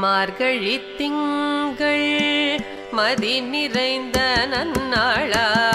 மார்கழி திங்கள் மதி நிறைந்த நன்னாளா?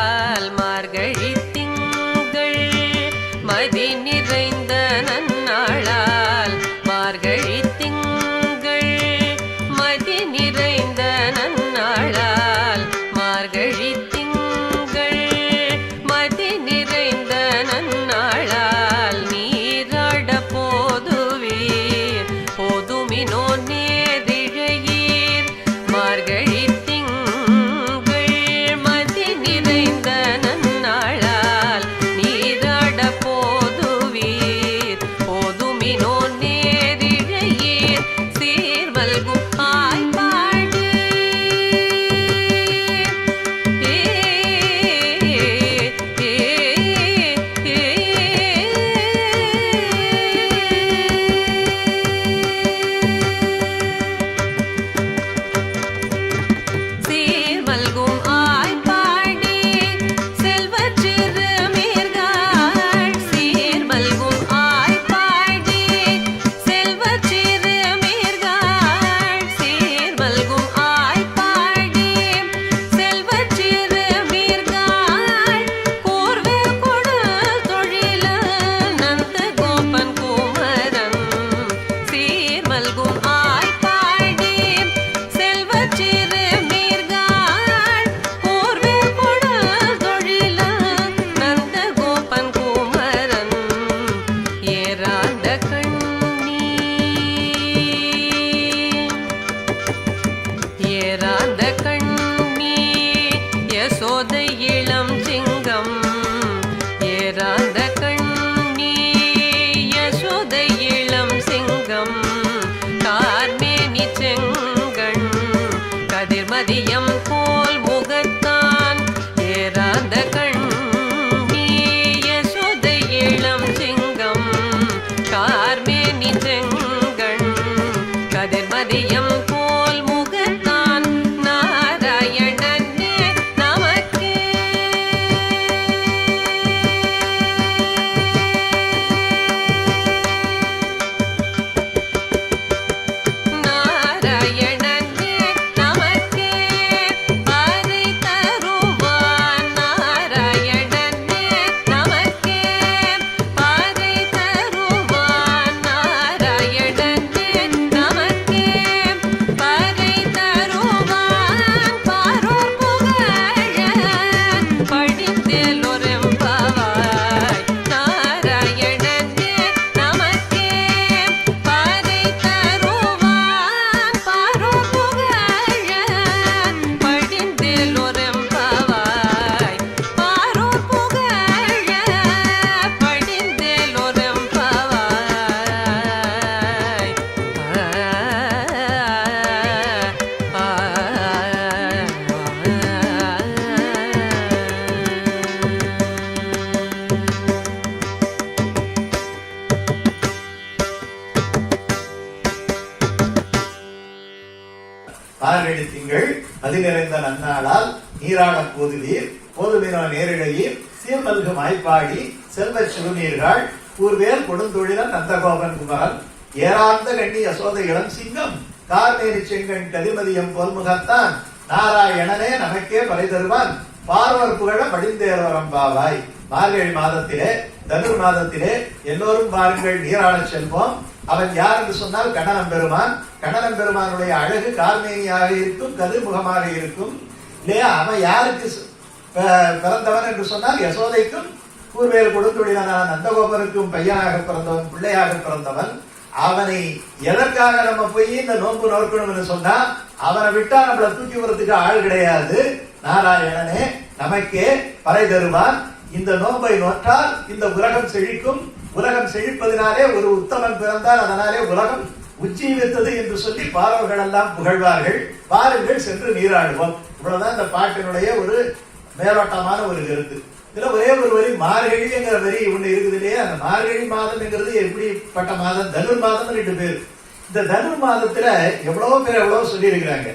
மார்கழி திங்கள் நிறைந்த நன்னாளால் நீராட போதுவீர் போதுமினோ நேரிழையீர். சீர்மல்கு மாய்ப்பாடி. செல்வ சிறுநீர்கள். கூர்வேல் கொடுந்தொழிலன் நந்தகோபன் குமரன். ஏராந்த கண்ணி யசோத இளம் சிங்கம். கார்மேரி செங்கன் கதிமதியம் பொல்முகத்தான் நாராயணனே நமக்கே பலை தருவான். பார்வர் புகழ படிந்தேரோரம் பாவாய். மார்கழி மாதத்திலே தனுர் மாதத்திலே எல்லோரும் பாருங்கள் நீராடச் செல்வோம். அவன் யார் என்று சொன்னால் கண்ணனம் பெருமான். கண்ணனம் பெருமானுடைய அழகு கார்மேனியாக இருக்கும் கதிர்முகமாக இருக்கும். இல்லையா? அவன் யாருக்கு பிறந்தவன் என்று சொன்னால் யசோதைக்கும் கூர்வேல் கொடுத்துடினான நந்தகோபருக்கும் பையனாக பிறந்தவன் பிள்ளையாக பிறந்தவன். அவனை எதற்காக நம்ம போய் இந்த நோன்பு நோக்கணும் என்று சொன்னா அவனை விட்டா நம்மளை தூக்கி வரதுக்கு ஆள் கிடையாது. நாராயணனே நமக்கே பறை தருவான் இந்த நோன்பை நோற்றால் இந்த உலகம் செழிக்கும். உலகம் செழிப்பதினாலே ஒரு உத்தமன் பிறந்தால் அதனாலே உலகம் உஜ்ஜீவித்தது என்று சொல்லி பாரவர்கள் எல்லாம் புகழ்வார்கள். பாருங்கள் சென்று நீராடுவோம். இவ்வளவுதான் இந்த பாட்டினுடைய ஒரு மேலோட்டமான ஒரு கருத்து. இதுல ஒரே ஒரு வரி மார்கழிங்கிற வரி ஒண்ணு இருக்குது இல்லையா? அந்த மார்கழி மாதம்ங்கிறது எப்படிப்பட்ட மாதம்? தனுர் மாதம் ரெண்டு பேர். இந்த தனுர் மாதத்துல எவ்வளவு பேர் எவ்வளவு சொல்லி இருக்கிறாங்க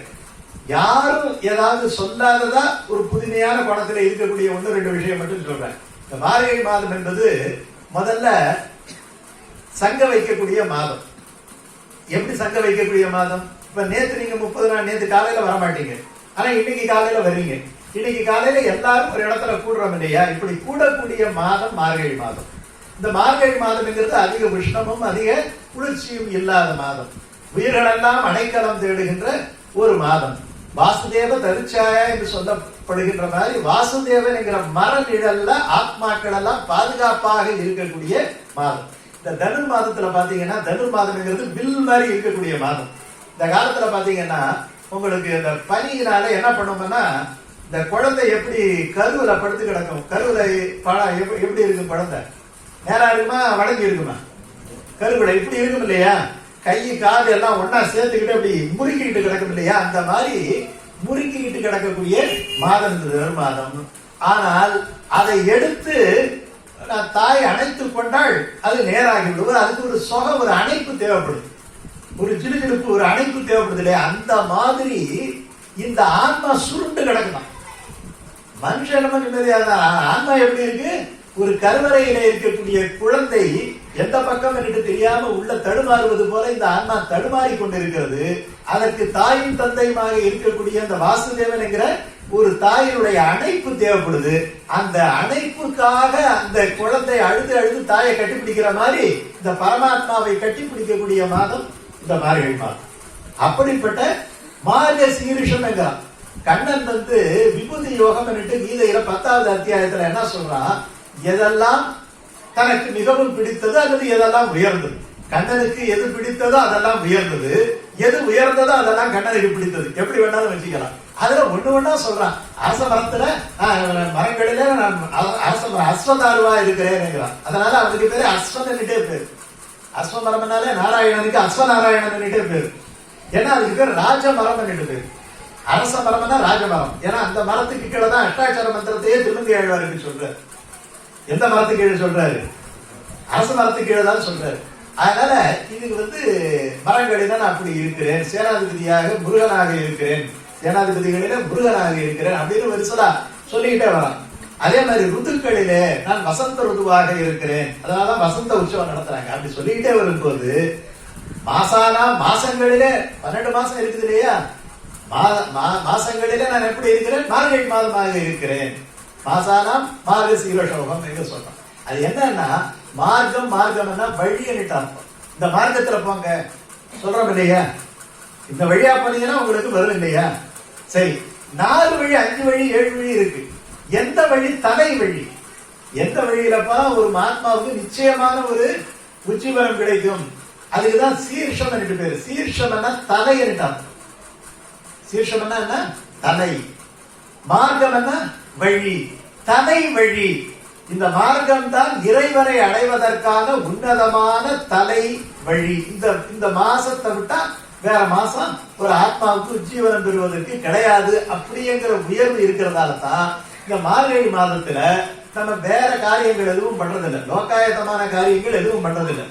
யாரும் ஏதாவது சொல்லாததா ஒரு புதுமையான படத்துல இருக்கக்கூடிய ஒன்று ரெண்டு விஷயம் மட்டும் சொல்றேன். இந்த மார்கழி மாதம் என்பது முதல்ல சங்க வைக்கக்கூடிய மாதம். எப்படி சங்க வைக்கக்கூடிய மாதம்? இப்ப நேத்து நீங்க முப்பது நாள் நேத்து காலையில வர மாட்டீங்க ஆனா இன்னைக்கு காலையில வர்றீங்க இன்னைக்கு காலையில எல்லாரும் ஒரு இடத்துல கூடுறோம் இல்லையா? இப்படி கூடக்கூடிய மாதம் மார்கழி மாதம். இந்த மார்கழி மாதம்ங்கிறது அதிக உஷ்ணமும் அதிக குளிர்ச்சியும் இல்லாத மாதம். உயிர்களெல்லாம் அடைக்கலம் தேடுகின்ற ஒரு மாதம். வாசுதேவ தருச்சாயா என்று சொல்லப்படுகின்ற மாதிரி வாசுதேவன் என்கிற மர நிழல்ல ஆத்மாக்கள் எல்லாம் பாதுகாப்பாக இருக்கக்கூடிய மாதம். இந்த தனுர் மாதத்துல பாத்தீங்கன்னா தனுர் மாதம்ங்கிறது வில் மாதிரி இருக்கக்கூடிய மாதம். இந்த காலத்துல பாத்தீங்கன்னா உங்களுக்கு இந்த பனியினால என்ன பண்ணுவோம்னா இந்த குழந்தை எப்படி கருவில படுத்து கிடக்கும்? கருவில பழம் எப்படி எப்படி இருக்கும் குழந்தை? நேரா இருக்குமா? வளைஞ்சு இருக்குமா? கருவில இப்படி இருக்கும் இல்லையா? கை காது எல்லாம் ஒன்னா சேர்த்துக்கிட்டு அப்படி முறுக்கிக்கிட்டு கிடக்கும் இல்லையா? அந்த மாதிரி முறுக்கிக்கிட்டு கிடக்கக்கூடிய மாதம் மாதம். ஆனால் அதை எடுத்து நான் தாய் அணைத்துக் கொண்டால் அது நேராகி விடுவது அதுக்கு ஒரு சொக ஒரு அணைப்பு தேவைப்படுது. ஒரு ஜிலுஜிலுப்பு ஒரு அணைப்பு தேவைப்படுது இல்லையா? அந்த மாதிரி இந்த ஆன்மா சுருண்டு கிடக்கணும் மனுஷன் நம்ம நிம்மதியாக ஆன்மா எப்படி இருக்கு? ஒரு கருவறையில இருக்கக்கூடிய குழந்தை எந்த பக்கம் என்று தெரியாம உள்ள தடுமாறுவது போல இந்த ஆன்மா தடுமாறி கொண்டிருக்கிறது. அதற்கு தாயும் தந்தையுமாக இருக்கக்கூடிய அந்த வாசுதேவன் என்கிற ஒரு தாயினுடைய அணைப்பு தேவைப்படுது. அந்த அணைப்புக்காக அந்த குழந்தை அழுது அழுது தாயை கட்டிப்பிடிக்கிற மாதிரி இந்த பரமாத்மாவை கட்டிப்பிடிக்கக்கூடிய மாதம் இந்த மார்கழி மாதம். அப்படிப்பட்ட மார்க சீரிஷம் என்கிறான். கண்ணன் வந்து விபூதி யோகம் என்று கீதையில பத்தாவது அத்தியாயத்துல என்ன சொல்றான்? எதெல்லாம் தனக்கு மிகவும் பிடித்தது அல்லது எதெல்லாம் உயர்ந்தது? கண்ணனுக்கு எது பிடித்ததோ அதெல்லாம் உயர்ந்தது. எது உயர்ந்ததோ அதெல்லாம் கண்ணனுக்கு பிடித்தது. எப்படி வேணாலும் வச்சுக்கலாம். அதுல ஒண்ணு ஒண்ணா சொல்றான். அரச மரத்துல மரங்களில நான் அரச மரம் அஸ்வதாருவா இருக்கிறேன் அதனால அவனுக்கு பேரு அஸ்வதன்னுட்டே பேரு. அஸ்வமரம்னாலே நாராயணனுக்கு அஸ்வநாராயணன்னுட்டே பேரு. ஏன்னா அதுக்கு பேர் ராஜ மரம்னுட்டு பேரு. அரச மரம்னா ராஜமரம் ஏன்னா அந்த மரத்துக்கு கீழே தான் அஷ்டாட்சர மந்திரத்தையே திருமங்கை ஆழ்வாருக்கு சொல்றாரு. எந்த மரத்து கீழே சொல்றாரு? அரச மரத்து கீழே தான் சொல்றாரு. அதனால இது வந்து மரங்களில நான் அப்படி இருக்கிறேன். சேனாதிபதியாக முருகனாக இருக்கிறேன். சேனாதிபதிகளில முருகனாக இருக்கிறேன் அப்படின்னு வரிசலா சொல்லிக்கிட்டே வரான் அதே மாதிரி ருத்துக்களிலே நான் வசந்த ருதுவாக இருக்கிறேன். அதனாலதான் வசந்த உற்சவம் நடத்துறாங்க. அப்படி சொல்லிக்கிட்டே வரும்போது மாசானா மாசங்களிலே பன்னெண்டு மாசம் இருக்குது இல்லையா? மா- மாசங்களிலே நான் எப்படி இருக்கிறேன்? மார்கழி மாதமாக இருக்கிறேன். மாசானாம் மார்க சீரசோகம் என்று சொல்றோம். அது என்னன்னா மார்க்கம் மார்க்கம்னா வழின்னுட்டு அர்த்தம் இந்த மார்க்கத்துல போங்க. சொல்றோம் இல்லையா? இந்த வழியா போனீங்கன்னா உங்களுக்கு வரும் இல்லையா? சரி நாலு வழி அஞ்சு வழி ஏழு வழி இருக்கு. எந்த வழி? தலை வழி. எந்த வழியிலப்பா ஒரு மகாத்மாவுக்கு நிச்சயமான ஒரு உச்சிபலம் கிடைக்கும்? அதுக்குதான் சீர்ஷம் என்று பேரு. சீர்ஷம்னா தலை என்று அர்த்தம் என்ன? தலை. மார்க்கம் என்ன வழி தலை வழி. இந்த மார்க்கம் தான் இறைவனை அடைவதற்கான உன்னதமான தலை வழி. இந்த இந்த மாசத்தை விட்டா வேற மாசம் ஒரு ஆத்மாவுக்கு உஜ்ஜீவனம் பெறுவதற்கு கிடையாது அப்படிங்கிற உயர்வு இருக்கிறதால தான் இந்த மார்கழி மாதத்துல நம்ம வேற காரியங்கள் எதுவும் பண்றதில்லை. லோகாயத்தமான காரியங்கள் எதுவும் பண்றதில்லை.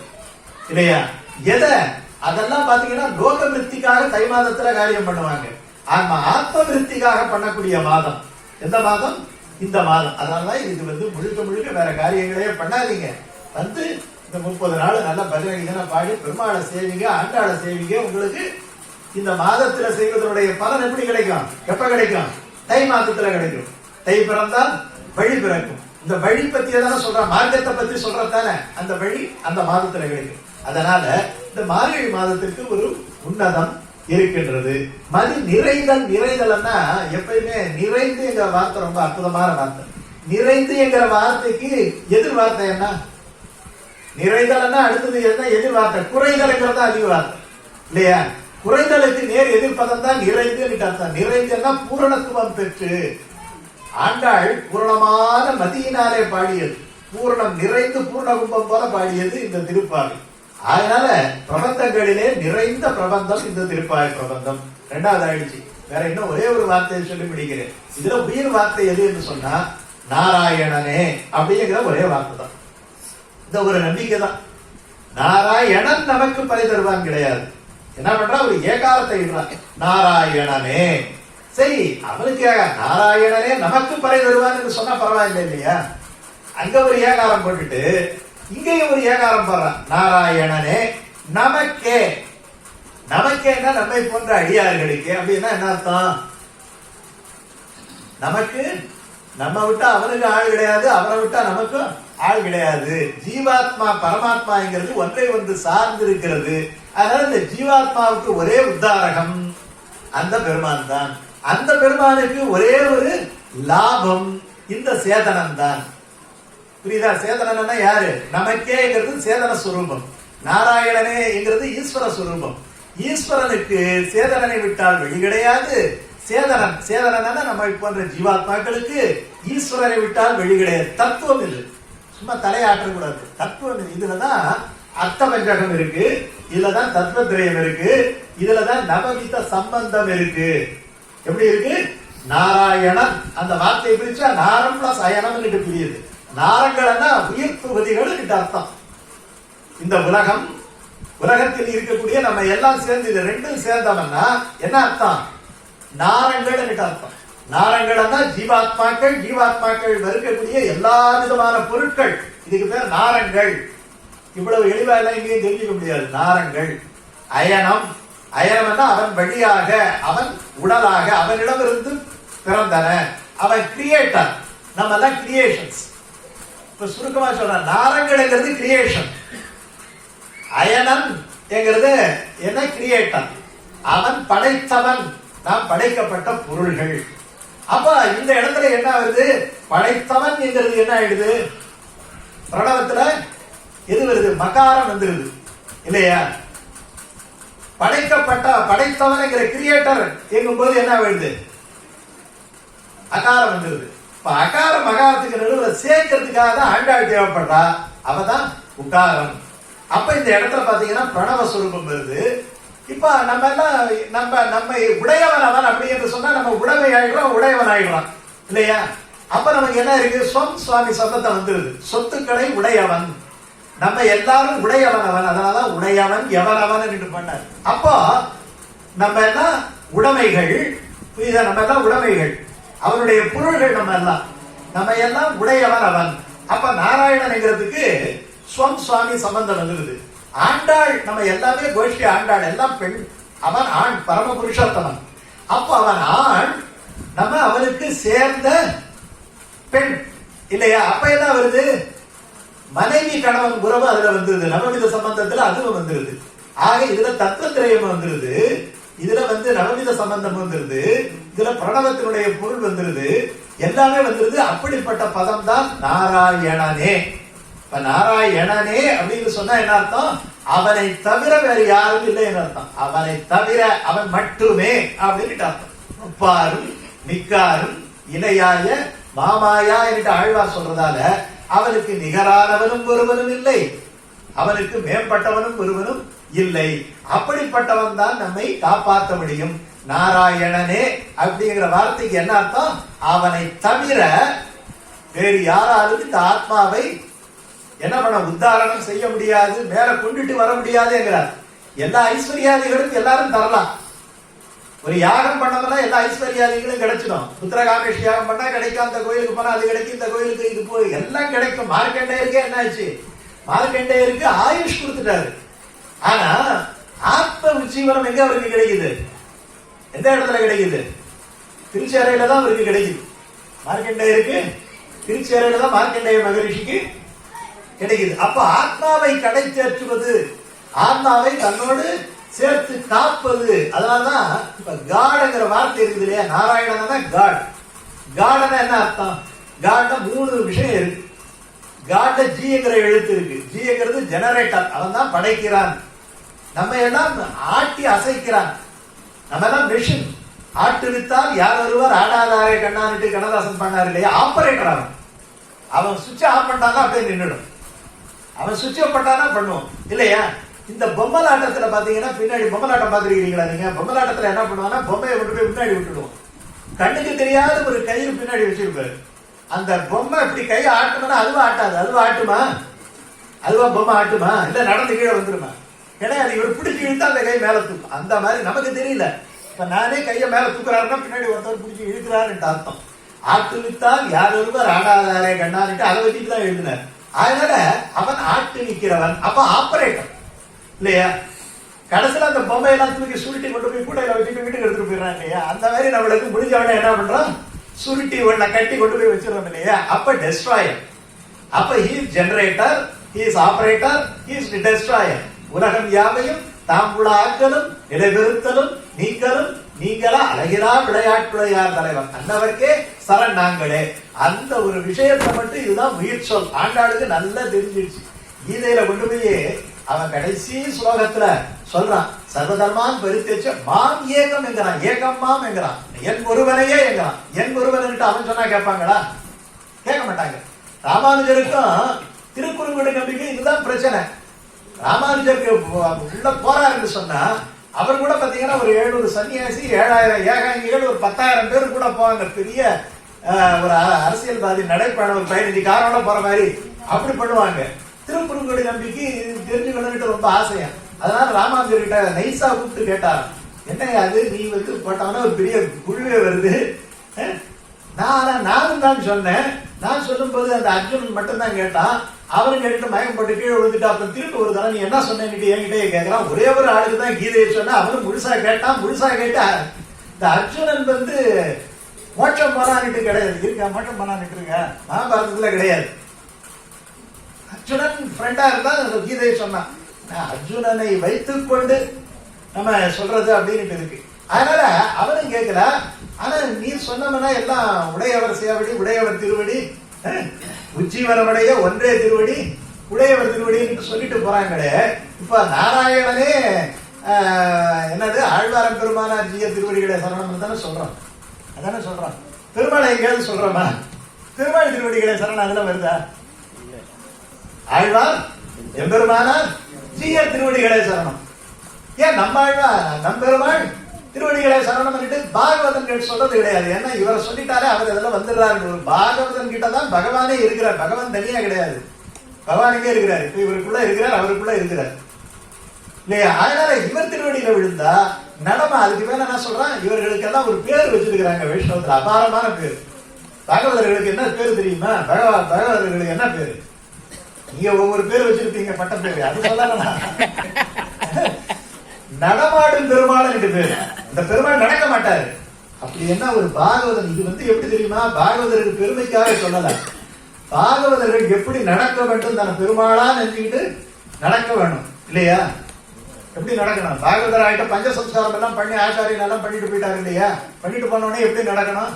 இல்லையா? எதை? அதெல்லாம் பாத்தீங்கன்னா லோக விருத்திக்காக தை மாதத்துல காரியம் பண்ணுவாங்க. ஆமா ஆத்ம விருத்திக்காக பண்ணக்கூடிய மாதம். எந்த மாதம்? இந்த மாதம். அதனால இது வந்து முழுக்க முழுக்க வேற காரியங்களே பண்ணாதீங்க. வந்து இந்த முப்பது நாள் நல்ல பஜனை பாடி பெருமாளை சேவிங்க ஆண்டாளை சேவிங்க உங்களுக்கு இந்த மாதத்துல செய்வதனுடைய பலன் எப்படி கிடைக்கும்? எப்ப கிடைக்கும்? தை மாதத்துல கிடைக்கும். தை பிறந்தால் வழி பிறக்கும். இந்த வழி பத்தி தானே சொல்ற மார்க்கத்தை பத்தி சொல்றதானே அந்த வழி அந்த மாதத்துல கிடைக்கும். அதனால இந்த மார்கழி மாதத்திற்கு ஒரு உன்னதம் இருக்கின்றது. மதி நிறைதல் நிறைதல்னா எப்பயுமே நிறைந்து என்கிற வார்த்தை ரொம்ப அற்புதமான வார்த்தை. நிறைந்து என்கிற வார்த்தைக்கு எதிர் வார்த்தை என்ன? நிறைதல்னா அடுத்தது என்ன? எதிர் வார்த்தை குறைதல்ங்கிறது அதிக வார்த்தை இல்லையா? குறைதலுக்கு நேர் எதிர்ப்பதம் தான் நிறைந்து அர்த்தம். நிறைந்துன்னா பூரணத்துவம் பெற்று. ஆண்டாள் பூரணமான மதியினாலே பாடியது. பூரணம் நிறைந்து பூர்ணகும்பம் போல பாடியது இந்த திருப்பாவை அதனால பிரபந்தங்களிலே நிறைந்த பிரபந்தம் இந்த திருப்பாய பிரபந்தம். ரெண்டாவது ஆயிடுச்சு வேற இன்னும் ஒரே ஒரு வார்த்தையை சொல்லி முடிக்கிறேன். இதுல உயிர் வார்த்தை எது என்று சொன்னா நாராயணனே அப்படிங்கிற ஒரே வார்த்தை தான். இந்த ஒரு நம்பிக்கை தான். நாராயணன் நமக்கு பறை தருவான் கிடையாது. என்ன பண்றா? ஒரு ஏகாரத்தை இடுறான். நாராயணனே. சரி அவனுக்கு நாராயணனே நமக்கு பறை தருவான் என்று சொன்னா பரவாயில்லை இல்லையா? அங்க ஒரு ஏகாரம் போட்டுட்டு இங்கேயும் ஒரு ஏகாரம் போடுறான். நாராயணனே நமக்கே. நமக்கேன்னா நம்மை போன்ற அடியார்களுக்கு. அப்படின்னா என்ன அர்த்தம்? நமக்கு நம்ம விட்டா அவனுக்கு ஆள் கிடையாது அவனை விட்டா நமக்கும் ஆள் கிடையாது. ஜீவாத்மா பரமாத்மாங்கிறது ஒன்றை ஒன்று சார்ந்து இருக்கிறது அதனால இந்த ஜீவாத்மாவுக்கு ஒரே உத்தாரகம். அந்த பெருமான் தான். அந்த பெருமானுக்கு ஒரே ஒரு லாபம். இந்த சேதனம் தான். புரியுதா? சேதனன்னா யாரு? நமக்கேங்கிறது சேதன சுரூபம். நாராயணனேங்கிறது ஈஸ்வர சுரூபம். ஈஸ்வரனுக்கு சேதனனை விட்டால் வழி கிடையாது. சேதனன் சேதனன்னா நம்ம போன்ற ஜீவாத்மாக்களுக்கு ஈஸ்வரனை விட்டால் வழி கிடையாது. தத்துவம் இல்லை சும்மா தலையாற்றக்கூடாது தத்துவம் இல்லை இதுலதான் அர்த்த பஞ்சகம் இருக்கு. இதுலதான் தத்துவத்திரயம் இருக்கு. இதுலதான் நவவித சம்பந்தம் இருக்கு. எப்படி இருக்கு? நாராயணன். அந்த வார்த்தையை பிரிச்சா நாரம் பிளஸ் அயனம் புரியுது. நாரங்கள்னா உயிர் தொகுதிகள் அர்த்தம். இந்த உலகம் உலகத்தில் இருக்கக்கூடிய நம்ம எல்லாம் சேர்ந்து இது ரெண்டும் சேர்ந்தவன்னா என்ன அர்த்தம்? நாரங்கள் அர்த்தம். நாரங்கள்னா ஜீவாத்மாக்கள் ஜீவாத்மாக்கள் வருகக்கூடிய எல்லா விதமான பொருட்கள். இதுக்கு பேர் நாரங்கள். இவ்வளவு எளிவா எல்லாம் எங்கேயும் தெரிஞ்சுக்க முடியாது. நாரங்கள். அயனம். அயனம்னா அவன் வழியாக அவன் உடலாக அவனிடமிருந்து பிறந்தன. அவன் கிரியேட்டர் நம்ம எல்லாம் கிரியேஷன்ஸ் இப்ப சுருக்கமா சொல்றேன். நாரங்கள்ங்கிறது கிரியேஷன் அயனன் என்கிறது என்ன? கிரியேட்டன் அவன் படைத்தவன். நாம் படைக்கப்பட்ட பொருள்கள். அப்ப இந்த இடத்துல என்ன ஆகுது? படைத்தவன் என்கிறது என்ன ஆயிடுது? பிரணவத்துல எது வருது? மகாரம் வந்துருது. இல்லையா? படைக்கப்பட்ட படைத்தவன்ங்கிற கிரியேட்டர் எங்கும் போது என்ன ஆயிடுது அகாரம் வந்துருது. இப்ப அகார மகாரத்துக்கு நடுவில் சேர்க்கறதுக்காக தான் ஆண்டாள் தேவைப்படுறா. அவதான் உகாரம் அப்ப இந்த இடத்துல பாத்தீங்கன்னா பிரணவ சுரூபம் வருது. இப்ப நம்ம எல்லாம் நம்ம நம்ம உடையவன் அவன் அப்படி என்று சொன்னா நம்ம உடமை ஆயிடுறோம் உடையவன் ஆயிடுறான் இல்லையா? அப்ப நமக்கு என்ன இருக்கு? சொம் சுவாமி சொந்தத்தை வந்துருது. சொத்துக்களை உடையவன். நம்ம எல்லாரும் உடையவன் அவன். அதனாலதான் உடையவன் எவனவன் என்று பண்ணார். அப்போ நம்ம எல்லாம் உடைமைகள். இதை நம்ம எல்லாம் உடைமைகள். அவனுடைய பொருள்கள் நம்ம எல்லாம் நம்ம எல்லாம் உடையவன் அவன். அப்ப நாராயணன்ங்கிறதுக்கு ஸ்வம் சுவாமி சம்பந்தம் வந்துருது ஆண்டாள் நம்ம எல்லாமே கோஷ்டி ஆண்டாள். எல்லாம் பெண். அவன் ஆண் பரம புருஷோத்தமன். அப்ப அவன் ஆண் நம்ம அவனுக்கு சேர்ந்த பெண். இல்லையா? அப்ப என்ன வருது? மனைவி கணவன் உறவு அதுல வந்துருது. நவவித சம்பந்தத்துல அதுவும் வந்துருது. ஆக இதுல திரையம் வந்துருது. இதுல வந்து நலவித சம்பந்தம் வந்துருது. இதுல பிரணவத்தினுடைய பொருள் வந்துருது. எல்லாமே வந்துருது. அப்படிப்பட்ட பதம் தான் நாராயணனே. இப்ப நாராயணனே அப்படின்னு சொன்னா என்ன அர்த்தம்? அவனை தவிர வேற யாரும் இல்லை என்ன அர்த்தம். அவனை தவிர அவன் மட்டுமே அப்படின்னு அர்த்தம். உப்பாரும் மிக்காரும் இணையாய மாமாயா என்று ஆழ்வார் சொல்றதால அவனுக்கு நிகரானவனும் ஒருவனும் இல்லை. அவனுக்கு மேம்பட்டவனும் ஒருவனும் இல்லை. அப்படிப்பட்டவன் தான் நம்மை காப்பாற்ற முடியும். நாராயணனே அப்படிங்கிற வார்த்தைக்கு என்ன அர்த்தம்? அவனை தவிர வேறு யாராலும் இந்த ஆத்மாவை என்ன பண்ண உத்தாரணம் செய்ய முடியாது மேல கொண்டுட்டு வர முடியாதுங்கிறார் எல்லா ஐஸ்வர்யாதிகளும் எல்லாரும் தரலாம். ஒரு யாகம் பண்ணோம்னா எல்லா ஐஸ்வர்யாதிகளும் கிடைச்சிடும். உத்தரகாமேஷ் யாகம் பண்ணா கிடைக்கும் அந்த கோயிலுக்கு போனா அது கிடைக்கும் இந்த கோயிலுக்கு இது போய் எல்லாம் கிடைக்கும். மார்க்கண்டேயருக்கே என்ன ஆச்சு மார்க்கண்டேயருக்கு ஆயுஷ் கொடுத்துட்டாரு. ஆனா ஆத்ம உச்சீவனம் எங்க அவருக்கு கிடைக்குது? எந்த இடத்துல கிடைக்குது? திருச்சேரையில தான் அவருக்கு கிடைக்குது. மார்க்கண்டேயருக்கு திருச்சேரையில தான் மார்க்கண்டேய மகரிஷிக்கு கிடைக்குது. அப்ப ஆத்மாவை கடை சேர்த்துவது ஆத்மாவை தன்னோடு சேர்த்து காப்பது அதனாலதான் இப்ப காடுங்கிற வார்த்தை இருக்குது இல்லையா? நாராயணன் தான் காட் காடனா என்ன அர்த்தம்? காட்னா மூணு விஷயம் இருக்கு. காட்ல ஜிங்கிற எழுத்து இருக்கு. ஜிங்கிறது ஜெனரேட்டர் அவன் தான் படைக்கிறான். நம்ம எல்லாம் ஆட்டி அசைக்கிறான். நம்ம எல்லாம் மிஷின் ஆட்டுவித்தால் யார் ஒருவர் ஆடாதாரே கண்ணான்ட்டு கண்ணதாசன் பண்ணார் இல்லையா? ஆப்பரேட்டர் அவன். அவன் சுவிட்ச் ஆஃப் பண்ணாதான் அப்படியே நின்றுடும் அவன் சுவிட்ச் ஆஃப் பண்ணானா பண்ணுவோம் இல்லையா? இந்த பொம்மலாட்டத்துல பாத்தீங்கன்னா பின்னாடி பொம்மலாட்டம் பாத்துருக்கீங்களா நீங்க? பொம்மலாட்டத்துல என்ன பண்ணுவாங்கன்னா பொம்மையை கொண்டு போய் முன்னாடி விட்டுடுவோம் கண்ணுக்கு தெரியாத ஒரு கயிறு பின்னாடி வச்சிருப்பாரு. அந்த பொம்மை இப்படி கை ஆட்டணும்னா அதுவும் ஆட்டாது? அதுவும் ஆட்டுமா? அதுவா பொம்மை ஆட்டுமா? இல்ல நடந்து கீழே வந்துருமா? கிடையாது இவர் பிடிச்சி இழுத்தா அந்த கை மேல தூக்கும். அந்த மாதிரி நமக்கு தெரியல. இப்ப நானே கையை மேல தூக்குறாருன்னா பின்னாடி ஒருத்தர் பிடிச்சி இழுக்கிறாருன்னு அர்த்தம். ஆட்டுவித்தால் யார் ஒருவர் ஆடாதாரே கண்ணான்ட்டு அதை வச்சுட்டு தான் எழுதினார். அதனால அவன் ஆட்டு நிற்கிறவன் அப்ப ஆப்பரேட்டர் இல்லையா? கடைசியில் அந்த பொம்மை எல்லாம் தூக்கி சுருட்டி கொண்டு போய் கூடையில வச்சுட்டு வீட்டுக்கு எடுத்துட்டு போயிடுறாங்க இல்லையா? அந்த மாதிரி நம்மளுக்கு முடிஞ்சவனே என்ன பண்றோம்? சுருட்டி ஒன்ன கட்டி கொண்டு போய் வச்சிருந்தோம் இல்லையா? அப்ப டெஸ்ட்ராயர் அப்ப he generator he is operator he is destroyer உலகம் யாவையும் தாம்புல ஆக்கலும் நிலைநிறுத்தலும் நீக்கலும் நீங்களா அழகிலா விளையாட்டுடையார் தலைவர் அன்னவர்க்கே சரண் நாங்களே. அந்த ஒரு விஷயத்தை மட்டும் இதுதான் உயிர் சொல். ஆண்டாளுக்கு நல்லா தெரிஞ்சிருச்சு. கீதையில கொண்டு போய் அவன் கடைசி ஸ்லோகத்துல சொல்றான் சர்வதர்மான் பெருத்தெச்ச மாம் ஏகம் என்கிறான் ஏகம் மாம் என்கிறான். என் ஒருவனையே என்கிறான். என் ஒருவன்ட்டு அவன் சொன்னா கேட்பாங்களா? கேட்க மாட்டாங்க. ராமானுஜருக்கும் திருக்குறுங்குடி நம்பிக்கை இதுதான் பிரச்சனை. ராமானுஜருக்கு உள்ள போறாருன்னு சொன்னா அவர் கூட பாத்தீங்கன்னா ஒரு ஏழுநூறு சன்னியாசி ஏழாயிரம் ஏகாங்கிகள் ஒரு பத்தாயிரம் பேர் கூட போவாங்க. பெரிய ஒரு அரசியல்வாதி நடைப்பயணம் ஒரு பதினஞ்சு காரோட போற மாதிரி அப்படி பண்ணுவாங்க. திருக்குறுங்குடி நம்பிக்கை இது தெரிஞ்சுக்கணும்னு ரொம்ப ஆசையா? அதனால ராமாந்தர் கிட்ட நைஸா கூப்பிட்டு கேட்டார் என்ன அது? நீ வந்து போட்டாங்கன்னா ஒரு பெரிய குழுவே வருது. நான் நானும் தான் சொன்னேன். நான் சொல்லும்போது அந்த அர்ஜுனன் மட்டும்தான் கேட்டான். அவரும் கேட்டுட்டு மயக்கம் போட்டு கீழே விழுந்துட்டு அப்புறம் திருப்பி ஒரு தடவை நீ என்ன சொன்னேன்னு என்கிட்டயே கேட்கறான். ஒரே ஒரு ஆளுக்கு தான் கீதையை சொன்னா அவரும் முழுசா கேட்டான். முழுசா கேட்டா இந்த அர்ஜுனன் வந்து மோட்சம் போனான்ட்டு கிடையாது. இருக்கா? மோட்சம் போனான்ட்டு இருக்க? மகாபாரதத்துல கிடையாது. அர்ஜுனன் ஃப்ரெண்டா இருந்தா கீதையை சொன்னான். அர்ஜுனனை வைத்துக் கொண்டு நம்ம சொல்றது அப்படின்னு இருக்கு. அதனால அவனும் கேட்கல ஆனா நீ சொன்னமுன்னா எல்லாம் உடையவர் சேவடி உடையவர் திருவடி அஹ், ஒன்றே திருவடி உடையவர் திருவடின்னு சொல்லிட்டு போறாங்களே. இப்ப நாராயணனே என்னது ஆழ்வாரம் பெருமானார் ஜிய திருவடிகளை சரணம் தானே சொல்றான். அதானே சொல்றான். பெருமாளை எங்கேயாவது சொல்றோமா? பெருமாள் திருவடிகளை சரணம் அதெல்லாம் வருதா? ஆழ்வார் எம்பெருமானார் ஜீய திருவடிகளே சரணம். ஏன் நம்ம ஆழ்வார் நம்பெருமாள் திருவடிகளே சரணம் பண்ணிட்டு பாகவதன் கிட்ட சொல்றது கிடையாது. ஏன்னா இவரை சொல்லிட்டாரே அவர் இதெல்லாம் வந்துடுறாரு ஒரு பாகவதன் கிட்ட தான் பகவானே இருக்கிறார். பகவான் தனியா கிடையாது. பகவானுக்கே இருக்கிறார். இப்ப இவருக்குள்ள இருக்கிறார் அவருக்குள்ள இருக்கிறார். இல்லையா? அதனால இவர் திருவடியில விழுந்தா நடமா? அதுக்கு மேல என்ன சொல்றான்? இவர்களுக்கெல்லாம் ஒரு பேர் வச்சிருக்கிறாங்க வைஷ்ணவத்துல. அபாரமான பேர். பகவதர்களுக்கு என்ன பேர் தெரியுமா? பகவா பகவதர்களுக்கு என்ன பேரு? நீங்க ஒவ்வொரு பேர் வச்சிருப்பீங்க பட்ட பேரு. அது சொல்லலாம் நடமாடும் பெருமாள் என்று பேரு. இந்த பெருமாள் நடக்க மாட்டாரு. அப்படி என்ன ஒரு பாகவதன் இது வந்து எப்படி தெரியுமா? பாகவதர்கள் பெருமைக்காக சொல்லல பாகவதர்கள் எப்படி நடக்க வேண்டும் தன பெருமாளா நினைச்சுக்கிட்டு நடக்க வேணும் இல்லையா? எப்படி நடக்கணும்? பாகவதர் ஆகிட்ட பஞ்சசம்ஸ்காரம் எல்லாம் பண்ணி ஆச்சாரியன் எல்லாம் பண்ணிட்டு போயிட்டாரு இல்லையா? பண்ணிட்டு போனோடனே எப்படி நடக்கணும்?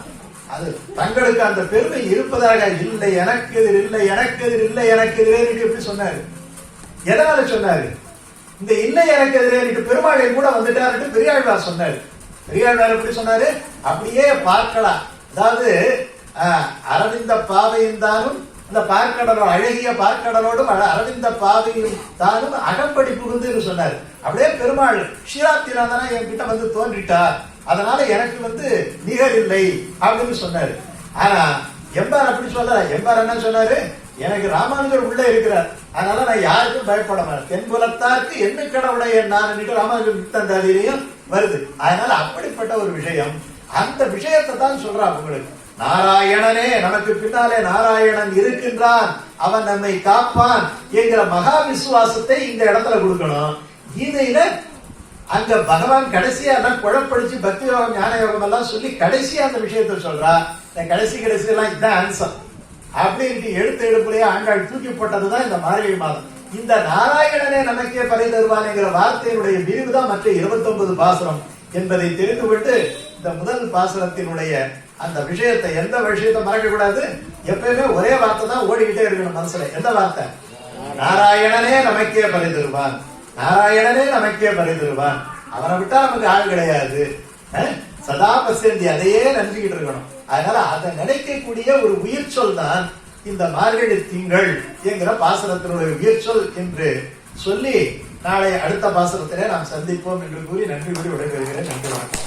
அது தங்களுக்கு அந்த பெருமை இருப்பதாக இல்லை எனக்கு எதிர் இல்லை எனக்கு எதிர் இல்லை எனக்கு எதிரே எப்படி சொன்னாரு? எதனால சொன்னாரு? இந்த இல்லை எனக்கு எதிரே பெருமாளை கூட வந்துட்டாருன்னு பெரியாழ்வார் சொன்னாரு. பெரியாழ்வார் எப்படி சொன்னாரு? அப்படியே பார்க்கலாம். அதாவது அரவிந்த பாவையும் தானும் அந்த பார்க்கடலோட அழகிய பார்க்கடலோடும் அழ- அரவிந்த பாவையும் தானும் அகம்படி புகுந்துன்னு சொன்னாரு. அப்படியே பெருமாள் ஷீராப்திநாதனா என்கிட்ட வந்து தோன்றிட்டார். அதனால எனக்கு வந்து நிகர் இல்லை அப்படின்னு சொன்னாரு. ஆனா எம்பார் அப்படி சொல்ல எம்பார் என்ன சொன்னாரு? எனக்கு ராமானுஜர் உள்ள இருக்கிறார். அதனால நான் யாருக்கும் பயப்பட மாட்டேன் தென்புலத்தாருக்கு என்ன கடவுடைய நான் ராமானுஜர் முத்தந்தாதிலையும் வருது. அதனால அப்படிப்பட்ட ஒரு விஷயம் அந்த விஷயத்தை தான் சொல்றான் உங்களுக்கு. நாராயணனே நமக்கு பின்னாலே நாராயணன் இருக்கின்றான். அவன் நம்மை காப்பான் என்கிற மகா விசுவாசத்தை இந்த இடத்துல கொடுக்கணும். கீதையில அங்க பகவான் கடைசியா எல்லாம் குழப்படிச்சு பக்தி யோகம் ஞான யோகம் எல்லாம் சொல்லி கடைசியா அந்த விஷயத்தை சொல்றா. இந்த கடைசி கடைசி எல்லாம் இதுதான் ஆன்சர் அப்படின்ட்டு எழுத்து எடுப்புலயே ஆண்டாள் தூக்கி போட்டதுதான் இந்த மார்கழி மாதம். இந்த நாராயணனே நமக்கே பறை தருவான்ங்கிற வார்த்தையினுடைய விரிவுதான் மற்ற 29 பாசுரம் என்பதை தெரிந்து கொண்டு இந்த முதல் பாசுரத்தினுடைய அந்த விஷயத்தை எந்த விஷயத்தை மறக்க கூடாது எப்பயுமே ஒரே வார்த்தை தான் ஓடிக்கிட்டே இருக்கணும் மனசுல. எந்த வார்த்தை? நாராயணனே நமக்கே பறை தருவான். நாராயணனே நமக்கே பறை தருவான் அவனை விட்டா நமக்கு ஆள் கிடையாது. சதா பசந்தி அதையே நம்பிக்கிட்டு இருக்கணும். அதனால அதை நினைக்கக்கூடிய ஒரு உயிர் சொல் தான் இந்த மார்கழி திங்கள் என்கிற பாசனத்தினுடைய உயிர் சொல் என்று சொல்லி நாளை அடுத்த பாசனத்திலே நாம் சந்திப்போம் என்று கூறி நன்றி கூறி விடைபெறுகிறேன். நன்றி வணக்கம்.